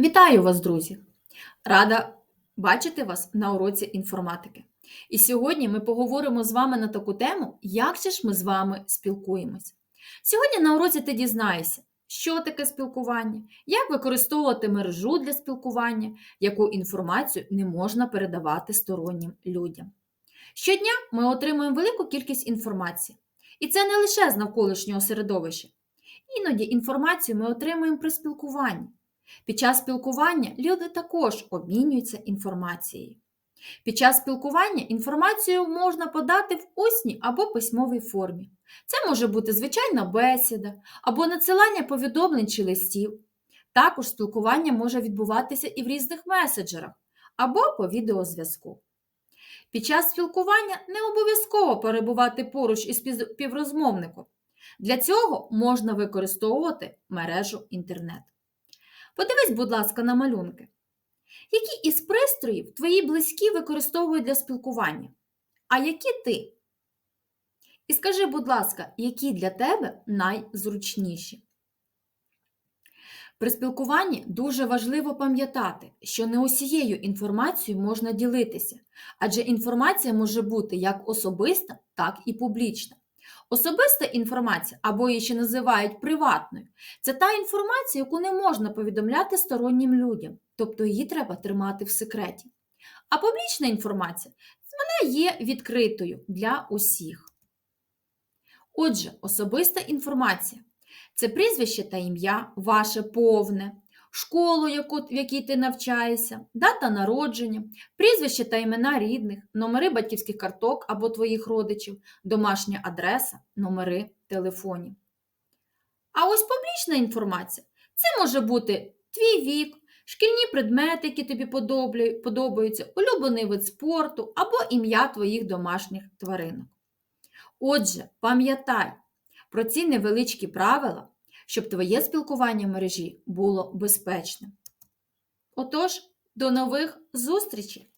Вітаю вас, друзі! Рада бачити вас на уроці інформатики. І сьогодні ми поговоримо з вами на таку тему, як же ж ми з вами спілкуємось. Сьогодні на уроці ти дізнаєшся, що таке спілкування, як використовувати мережу для спілкування, яку інформацію не можна передавати стороннім людям. Щодня ми отримуємо велику кількість інформації, і це не лише з навколишнього середовища. Іноді інформацію ми отримуємо при спілкуванні. Під час спілкування люди також обмінюються інформацією. Під час спілкування інформацію можна подати в усній або письмовій формі. Це може бути звичайна бесіда або надсилання повідомлень чи листів. Також спілкування може відбуватися і в різних меседжерах або по відеозв'язку. Під час спілкування не обов'язково перебувати поруч із співрозмовником. Для цього можна використовувати мережу інтернет. Подивись, будь ласка, на малюнки. Які із пристроїв твої близькі використовують для спілкування? А які ти? І скажи, будь ласка, які для тебе найзручніші? При спілкуванні дуже важливо пам'ятати, що не усією інформацією можна ділитися, адже інформація може бути як особиста, так і публічна. Особиста інформація, або її ще називають приватною, це та інформація, яку не можна повідомляти стороннім людям, тобто її треба тримати в секреті. А публічна інформація вона є відкритою для усіх. Отже, особиста інформація це прізвище та ім'я, ваше повне, школу, в якій ти навчаєшся, дата народження, прізвище та імена рідних, номери батьківських карток або твоїх родичів, домашня адреса, номери телефонів. А ось публічна інформація це може бути твій вік, шкільні предмети, які тобі подобаються, улюблений вид спорту або ім'я твоїх домашніх тваринок. Отже, пам'ятай про ці невеличкі правила, щоб твоє спілкування в мережі було безпечним. Отож, до нових зустрічей!